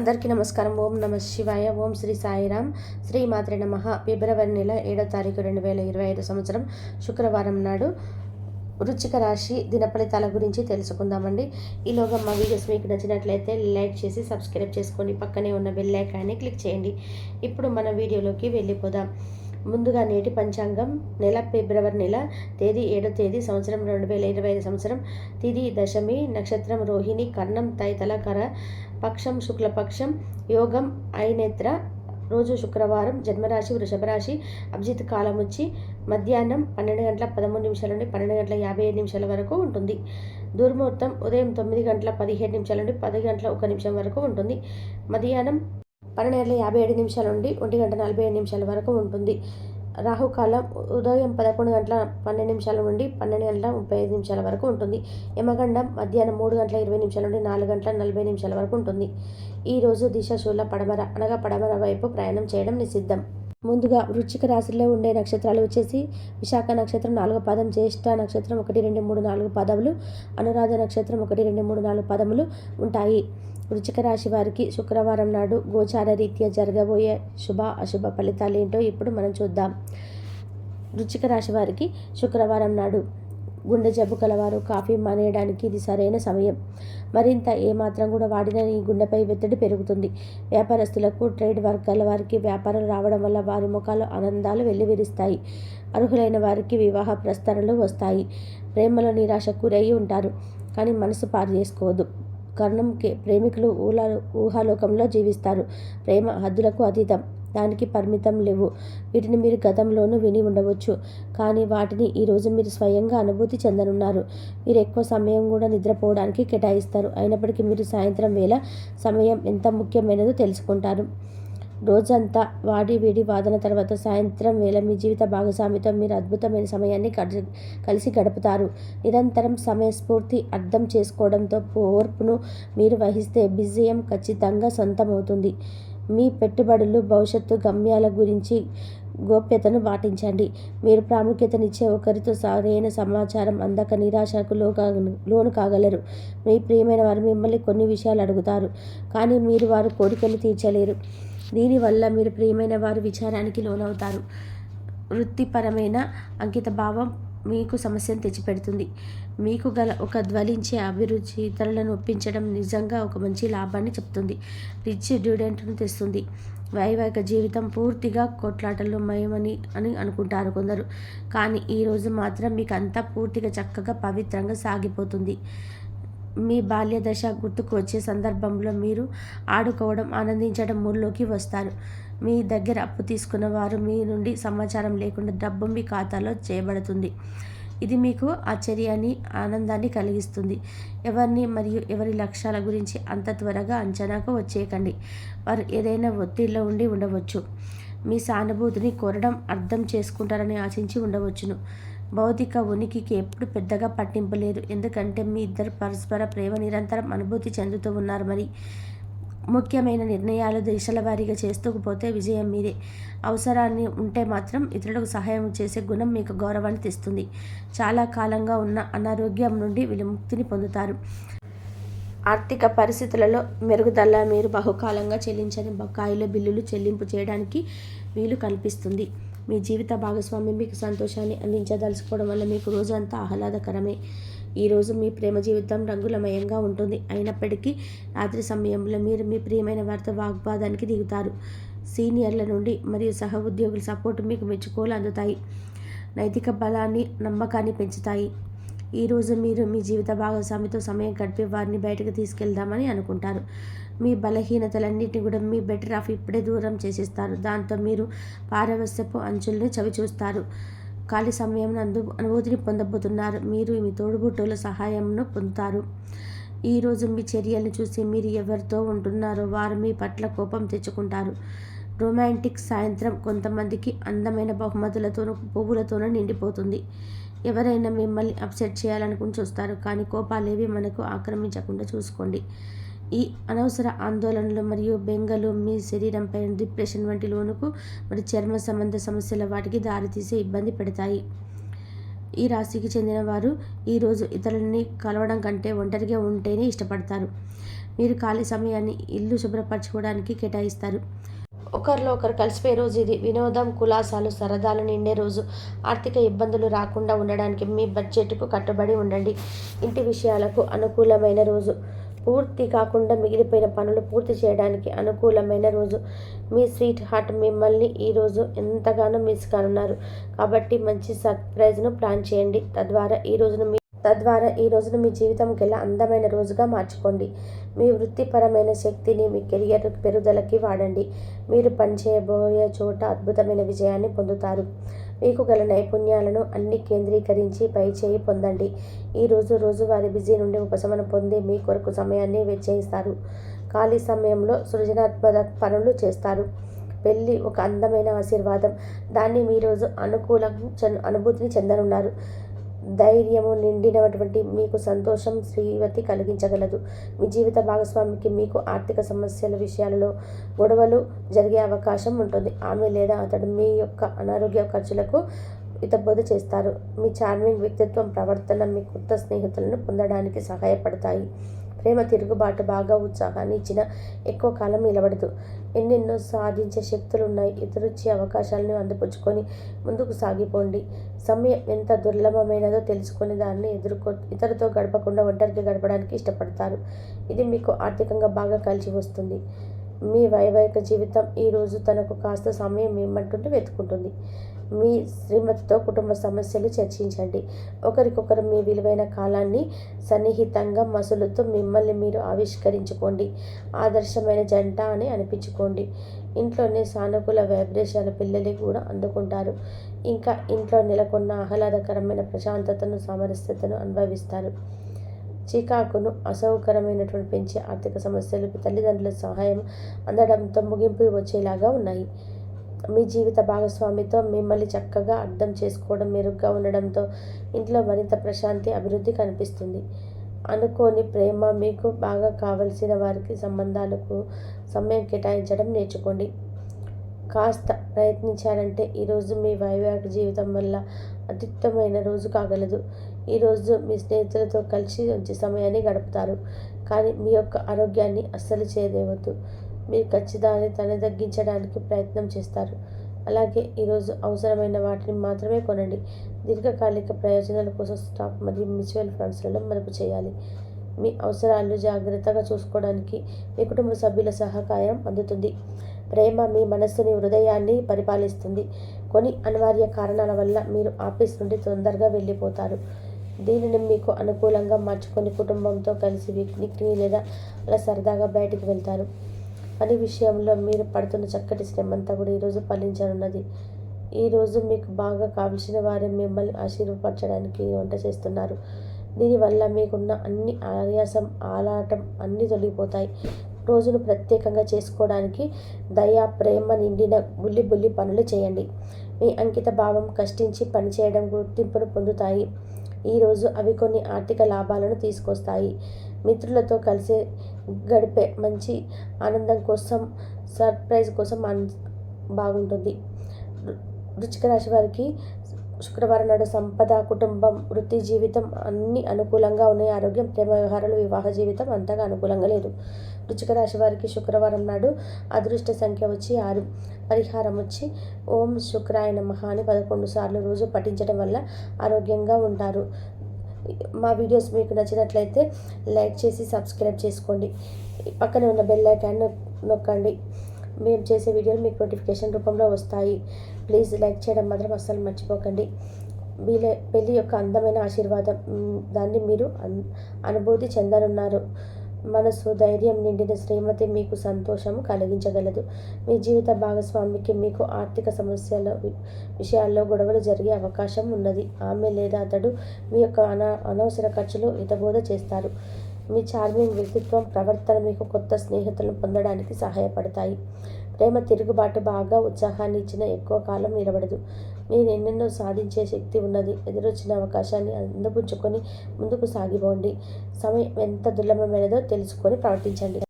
అందరికీ నమస్కారం. ఓం నమ శివాయ ఓం శ్రీ సాయిరామ్. శ్రీ మాత్రి నమ. ఫిబ్రవరి నెల ఏడో తారీఖు రెండు వేల ఇరవై ఐదు సంవత్సరం శుక్రవారం నాడు వృచ్చిక రాశి దిన ఫలితాల గురించి తెలుసుకుందామండి. ఈలోగా మా వీడియోస్ మీకు నచ్చినట్లయితే లైక్ చేసి సబ్స్క్రైబ్ చేసుకొని పక్కనే ఉన్న బెల్ ఐకాన్ని క్లిక్ చేయండి. ఇప్పుడు మన వీడియోలోకి వెళ్ళిపోదాం. ముందుగా నేటి పంచాంగం. నెల ఫిబ్రవరి నెల తేదీ ఏడో తేదీ సంవత్సరం రెండు వేల ఇరవై ఐదు సంవత్సరం. తిది దశమి నక్షత్రం రోహిణి కర్ణం తైతల కర పక్షం శుక్లపక్షం యోగం ఐనేత్ర. రోజు శుక్రవారం జన్మరాశి వృషభరాశి అభిజిత్ కాలం వచ్చి మధ్యాహ్నం పన్నెండు గంటల పదమూడు నిమిషాల నుండి పన్నెండు గంటల యాభై ఏడు నిమిషాల వరకు ఉంటుంది. దుర్ముహూర్తం ఉదయం తొమ్మిది గంటల పదిహేడు నిమిషాల నుండి పది గంటల ఒక నిమిషం వరకు ఉంటుంది. మధ్యాహ్నం పన్నెండు గంటల యాభై ఏడు నిమిషాల నుండి ఒంటి గంట నలభై ఏడు నిమిషాల వరకు ఉంటుంది. రాహుకాలం ఉదయం పదకొండు గంటల పన్నెండు నిమిషాల నుండి పన్నెండు గంటల ముప్పై ఐదు నిమిషాల వరకు ఉంటుంది. యమగండం మధ్యాహ్నం మూడు గంటల ఇరవై నిమిషాల నుండి నాలుగు గంటల నలభై నిమిషాల వరకు ఉంటుంది. ఈరోజు దిశ శూల పడమర అనగా పడమర వైపు ప్రయాణం చేయడం నిషిద్ధం. ముందుగా వృశ్చిక రాశిలో ఉండే నక్షత్రాలు వచ్చేసి విశాఖ నక్షత్రం నాలుగు పదం జ్యేష్ఠ నక్షత్రం ఒకటి రెండు మూడు నాలుగు పదములు అనురాధ నక్షత్రం ఒకటి రెండు మూడు నాలుగు పదములు ఉంటాయి. వృచ్చిక రాశి వారికి శుక్రవారం నాడు గోచార రీత్యా జరగబోయే శుభ అశుభ ఫలితాలు ఏంటో ఇప్పుడు మనం చూద్దాం. వృచ్చిక రాశి వారికి శుక్రవారం నాడు గుండె జబ్బు కలవారు కాఫీ మానేయడానికి ఇది సరైన సమయం. మరింత ఏమాత్రం కూడా వాడిన ఈ గుండెపై ఒత్తిడి పెరుగుతుంది. వ్యాపారస్తులకు ట్రేడ్ వర్గాల వారికి వ్యాపారం రావడం వల్ల వారి ముఖాలు ఆనందాలు వెల్లివిరుస్తాయి. అర్హులైన వారికి వివాహ ప్రస్తారణలు వస్తాయి. ప్రేమలో నిరాశ గురయ్యి ఉంటారు కానీ మనసు పారు చేసుకోవద్దు కర్ణంకి ప్రేమికులు ఊహ ఊహాలోకంలో జీవిస్తారు. ప్రేమ హద్దులకు అతీతం. దానికి పరిమితం లేవు. వీటిని మీరు గతంలోనూ విని ఉండవచ్చు. కానీ వాటిని ఈరోజు మీరు స్వయంగా అనుభూతి చెందనున్నారు. మీరు ఎక్కువ సమయం కూడా నిద్రపోవడానికి కేటాయిస్తారు. అయినప్పటికీ మీరు సాయంత్రం వేళ సమయం ఎంత ముఖ్యమైనదో తెలుసుకుంటారు. రోజంతా వాడి వేడి వాదన తర్వాత సాయంత్రం వేళ మీ జీవిత భాగస్వామితో మీరు అద్భుతమైన సమయాన్ని కలిసి గడుపుతారు. నిరంతరం సమయస్ఫూర్తి అర్థం చేసుకోవడంతో ఓర్పును మీరు వహిస్తే విజయం ఖచ్చితంగా సొంతమవుతుంది. మీ పెట్టుబడులు భవిష్యత్తు గమ్యాల గురించి గోప్యతను పాటించండి. మీరు ప్రాముఖ్యతనిచ్చే ఒకరితో సరైన సమాచారం అందక నిరాశకు లోను కాగలరు. మీ ప్రియమైన వారు మిమ్మల్ని కొన్ని విషయాలు అడుగుతారు కానీ మీరు వారు కోరికలు తీర్చలేరు. దీనివల్ల మీరు ప్రియమైన వారు విచారానికి లోనవుతారు. వృత్తిపరమైన అంకిత భావం మీకు సమస్యను తెచ్చిపెడుతుంది. మీకు గల ఒక ధ్వలించే అభిరుచి ఇతరులను ఒప్పించడం నిజంగా ఒక మంచి లాభాన్ని చెప్తుంది. రిచ్ డ్యూడెంట్ను తెస్తుంది. వైవాహిక జీవితం పూర్తిగా కొట్లాటల్లో మయమని అని అనుకుంటారు కొందరు. కానీ ఈరోజు మాత్రం మీకు అంతా పూర్తిగా చక్కగా పవిత్రంగా సాగిపోతుంది. మీ బాల్య దశ గుర్తుకు వచ్చే సందర్భంలో మీరు ఆడుకోవడం ఆనందించడం మూడులోకి వస్తారు. మీ దగ్గర అప్పు తీసుకున్న వారు మీ నుండి సమాచారం లేకుండా డబ్బు మీ ఖాతాలో చేయబడుతుంది. ఇది మీకు ఆశ్చర్యాన్ని ఆనందాన్ని కలిగిస్తుంది. ఎవరిని మరియు ఎవరి లక్ష్యాల గురించి అంత త్వరగా అంచనాకు వచ్చేయకండి. వారు ఏదైనా ఒత్తిడిలో ఉండి ఉండవచ్చు. మీ సానుభూతిని కోరడం అర్థం చేసుకుంటారని ఆశించి ఉండవచ్చును. భౌతిక ఉనికికి ఎప్పుడు పెద్దగా పట్టింపు లేదు. ఎందుకంటే మీ ఇద్దరు పరస్పర ప్రేమ నిరంతరం అనుభూతి చెందుతూ ఉన్నారు మరి. ముఖ్యమైన నిర్ణయాలు దిశల వారీగా చేస్తూ పోతే విజయం మీదే. అవసరాన్ని ఉంటే మాత్రం ఇతరులకు సహాయం చేసే గుణం మీకు గౌరవాన్ని తెస్తుంది. చాలా కాలంగా ఉన్న అనారోగ్యం నుండి విముక్తిని పొందుతారు. ఆర్థిక పరిస్థితులలో మెరుగుదల మీరు బహుకాలంగా చెల్లించని బకాయిల బిల్లులు చెల్లింపు చేయడానికి వీలు కల్పిస్తుంది. మీ జీవిత భాగస్వామి మీకు సంతోషాన్ని అందించదలుచుకోవడం వల్ల మీకు రోజంతా ఆహ్లాదకరమే. ఈరోజు మీ ప్రేమ జీవితం రంగులమయంగా ఉంటుంది. అయినప్పటికీ రాత్రి సమయంలో మీరు మీ ప్రియమైన వారితో వాగ్వాదానికి దిగుతారు. సీనియర్ల నుండి మరియు సహ ఉద్యోగుల సపోర్ట్ మీకు మెచ్చుకోలు అందుతాయి. నైతిక బలాన్ని నమ్మకాన్ని పెంచుతాయి. ఈరోజు మీరు మీ జీవిత భాగస్వామితో సమయం గడిపి వారిని బయటకు తీసుకెళ్దామని అనుకుంటారు. మీ బలహీనతలన్నింటినీ కూడా మీ బెటర్ ఆఫ్ ఇప్పుడే దూరం చేసేస్తారు. దాంతో మీరు పారవస్యపు అంచుల్ని చవి చూస్తారు ఖాళీ సమయం అందు అనుభూతిని పొందబోతున్నారు. మీరు మీ తోడుబుట్టుల సహాయంను పొందుతారు. ఈరోజు మీ చర్యలను చూసి మీరు ఎవరితో ఉంటున్నారో వారు మీ పట్ల కోపం తెచ్చుకుంటారు. రొమాంటిక్ సాయంత్రం కొంతమందికి అందమైన బహుమతులతోనూ పువ్వులతోనూ నిండిపోతుంది. ఎవరైనా మిమ్మల్ని అప్సెట్ చేయాలనుకుని చూస్తారు కానీ కోపాలేవి మనకు ఆక్రమించకుండా చూసుకోండి. ఈ అనవసర ఆందోళనలు మరియు బెంగలు మీ శరీరంపై డిప్రెషన్ వంటి లోనుకు మరి చర్మ సంబంధ సమస్యల వాటికి దారితీసే ఇబ్బంది పెడతాయి. ఈ రాశికి చెందిన వారు ఈరోజు ఇతరులని కలవడం కంటే ఒంటరిగా ఉంటేనే ఇష్టపడతారు. మీరు ఖాళీ సమయాన్ని ఇల్లు శుభ్రపరచుకోవడానికి కేటాయిస్తారు. ఒకరిలో ఒకరు కలిసిపోయే రోజు ఇది. వినోదం కులాసాలు సరదాలు నిండే రోజు. ఆర్థిక ఇబ్బందులు రాకుండా ఉండడానికి మీ బడ్జెట్కు కట్టుబడి ఉండండి. ఇంటి విషయాలకు అనుకూలమైన రోజు. పూర్తి కాకుండా మిగిలిపోయిన పనులు పూర్తి చేయడానికి అనుకూలమైన రోజు. మీ స్వీట్ హార్ట్ మిమ్మల్ని ఈరోజు ఎంతగానో మిస్ కానున్నారు. కాబట్టి మంచి సర్ప్రైజ్ను ప్లాన్ చేయండి. తద్వారా ఈ రోజును మీ తద్వారా ఈ రోజును మీ జీవితంకెల్లా అందమైన రోజుగా మార్చుకోండి. మీ వృత్తిపరమైన శక్తిని మీ కెరియర్ పెరుగుదలకి వాడండి. మీరు పనిచేయబోయే చోట అద్భుతమైన విజయాన్ని పొందుతారు. మీకు గల నైపుణ్యాలను అన్ని కేంద్రీకరించి పైచేయి పొందండి. ఈరోజు రోజువారి బిజీ నుండి ఉపశమనం పొంది మీ కొరకు సమయాన్ని వెచ్చేయిస్తారు. ఖాళీ సమయంలో సృజనాత్మక పనులు చేస్తారు. పెళ్ళి ఒక అందమైన ఆశీర్వాదం. దాన్ని మీ రోజు అనుకూలం అనుభూతిని చెందనున్నారు. ధైర్యము నిండినటువంటి మీకు సంతోషం శ్రీవతి కలిగించగలదు. మీ జీవిత భాగస్వామికి మీకు ఆర్థిక సమస్యల విషయాలలో గొడవలు జరిగే అవకాశం ఉంటుంది. ఆమె లేదా అతడు మీ యొక్క అనారోగ్య ఖర్చులకు ఇతబోధ చేస్తారు. మీ చార్మింగ్ వ్యక్తిత్వం ప్రవర్తన మీ కొత్త స్నేహితులను పొందడానికి సహాయపడతాయి. ప్రేమ తిరుగుబాటు బాగా ఉత్సాహాన్ని ఇచ్చిన ఎక్కువ కాలం నిలబడదు. ఎన్నెన్నో సాధించే శక్తులు ఉన్నాయి ఇతరుచ్చే అవకాశాలను అందిపుచ్చుకొని ముందుకు సాగిపోండి. సమయం ఎంత దుర్లభమైనదో తెలుసుకుని దాన్ని ఎదుర్కో ఇతరుతో గడపకుండా ఒంటరికి గడపడానికి ఇష్టపడతారు. ఇది మీకు ఆర్థికంగా బాగా కలిసి వస్తుంది. మీ వైవాహిక జీవితం ఈరోజు తనకు కాస్త సమయం ఇమ్మంటుంటే వెతుకుంటుంది మీ శ్రీమతితో కుటుంబ సమస్యలు చర్చించండి. ఒకరికొకరు మీ విలువైన కాలాన్ని సన్నిహితంగా మసులుతో మిమ్మల్ని మీరు ఆవిష్కరించుకోండి. ఆదర్శమైన జంట అని అనిపించుకోండి. ఇంట్లోనే సానుకూల వైబ్రేషన్ పిల్లలు కూడా అందుకుంటారు. ఇంకా ఇంట్లో నెలకొన్న ఆహ్లాదకరమైన ప్రశాంతతను సామరస్యతను అనుభవిస్తారు. చికాకును అసౌకర్యమైనటువంటి పెంచే ఆర్థిక సమస్యలు తల్లిదండ్రుల సహాయం అందడంతో ముగింపు వచ్చేలాగా ఉన్నాయి. మీ జీవిత భాగస్వామితో మిమ్మల్ని చక్కగా అర్థం చేసుకోవడం మెరుగ్గా ఉండడంతో ఇంట్లో మరింత ప్రశాంతి అభివృద్ధి కనిపిస్తుంది. అనుకోని ప్రేమ మీకు బాగా కావలసిన వారికి సంబంధాలకు సమయం కేటాయించడం నేర్చుకోండి. కాస్త ప్రయత్నించారంటే ఈరోజు మీ వైవాహిక జీవితం వల్ల అత్యుత్తమైన రోజు కాగలదు. ఈరోజు మీ స్నేహితులతో కలిసి మంచి సమయాన్ని గడుపుతారు. కానీ మీ యొక్క ఆరోగ్యాన్ని అస్సలు చేయదేవద్దు మీరు ఖచ్చితంగా తన తగ్గించడానికి ప్రయత్నం చేస్తారు. అలాగే ఈరోజు అవసరమైన వాటిని మాత్రమే కొనండి. దీర్ఘకాలిక ప్రయోజనాల కోసం స్టాక్ మరియు మ్యూచువల్ ఫండ్స్లలో మదుపు చేయాలి. మీ అవసరాలు జాగ్రత్తగా చూసుకోవడానికి మీ కుటుంబ సభ్యుల సహకారం అందుతుంది. ప్రేమ మీ మనస్సుని హృదయాన్ని పరిపాలిస్తుంది. కొన్ని అనివార్య కారణాల వల్ల మీరు ఆఫీస్ నుండి తొందరగా వెళ్ళిపోతారు. దీనిని మీకు అనుకూలంగా మార్చుకొని కుటుంబంతో కలిసి పిక్నిక్ని లేదా అలా సరదాగా బయటికి వెళ్తారు. పని విషయంలో మీరు పడుతున్న చక్కటి శ్రమంతా కూడా ఈరోజు ఫలించనున్నది. ఈరోజు మీకు బాగా కావలసిన వారే మిమ్మల్ని ఆశీర్వపరచడానికి వంట చేస్తున్నారు. దీనివల్ల మీకున్న అన్ని ఆయాసం ఆలాటం అన్నీ తొలగిపోతాయి. రోజును ప్రత్యేకంగా చేసుకోవడానికి దయా ప్రేమ నిండిన బుల్లి బుల్లి పనులు చేయండి. మీ అంకిత భావం కష్టించి పనిచేయడం గుర్తింపును పొందుతాయి. ఈరోజు అవి కొన్ని ఆర్థిక లాభాలను తీసుకొస్తాయి. మిత్రులతో కలిసి గడిపే మంచి ఆనందం కోసం సర్ప్రైజ్ కోసం బాగుంటుంది. వృచ్చిక రాశి వారికి శుక్రవారం నాడు సంపద కుటుంబం వృత్తి జీవితం అన్ని అనుకూలంగా ఉన్నాయి. ఆరోగ్యం ప్రేమ వ్యవహారాలు వివాహ జీవితం అంతగా అనుకూలంగా లేదు. వృచ్చిక రాశి వారికి శుక్రవారం నాడు అదృష్ట సంఖ్య వచ్చి ఆరు. పరిహారం వచ్చి ఓం శుక్రాయ నమః అని పదకొండు సార్లు రోజు పఠించడం వల్ల ఆరోగ్యంగా ఉంటారు. మా వీడియోస్ మీకు నచ్చినట్లయితే లైక్ చేసి సబ్స్క్రైబ్ చేసుకోండి. పక్కనే ఉన్న బెల్ ఐకాన్ నొక్కండి. మేము చేసే వీడియోలు మీకు నోటిఫికేషన్ రూపంలో వస్తాయి. ప్లీజ్ లైక్ చేయడం మాత్రం అస్సలు మర్చిపోకండి. వీళ్ళ పెళ్ళి యొక్క అందమైన ఆశీర్వాదం దాన్ని మీరు అనుభూతి చెందనున్నారు. మనసు ధైర్యం నిండిన శ్రీమతి మీకు సంతోషం కలిగించగలదు. మీ జీవిత భాగస్వామికి మీకు ఆర్థిక సమస్యల విషయాల్లో గొడవలు జరిగే అవకాశం ఉన్నది. ఆమె లేదా అతడు మీ యొక్క అన అనవసర ఖర్చులు హితబోధ చేస్తారు. మీ చార్మింగ్ వ్యక్తిత్వం ప్రవర్తన మీకు కొత్త స్నేహితులను పొందడానికి సహాయపడతాయి. ప్రేమ తిరుగుబాటు బాగా ఉత్సాహాన్ని ఇచ్చిన ఎక్కువ కాలం నిలబడదు. మీరు ఎన్నెన్నో సాధించే శక్తి ఉన్నది. ఎదురొచ్చిన అవకాశాన్ని అందిపుచ్చుకొని ముందుకు సాగిపోండి. సమయం ఎంత దుర్లభమైనదో తెలుసుకొని ప్రవర్తించండి.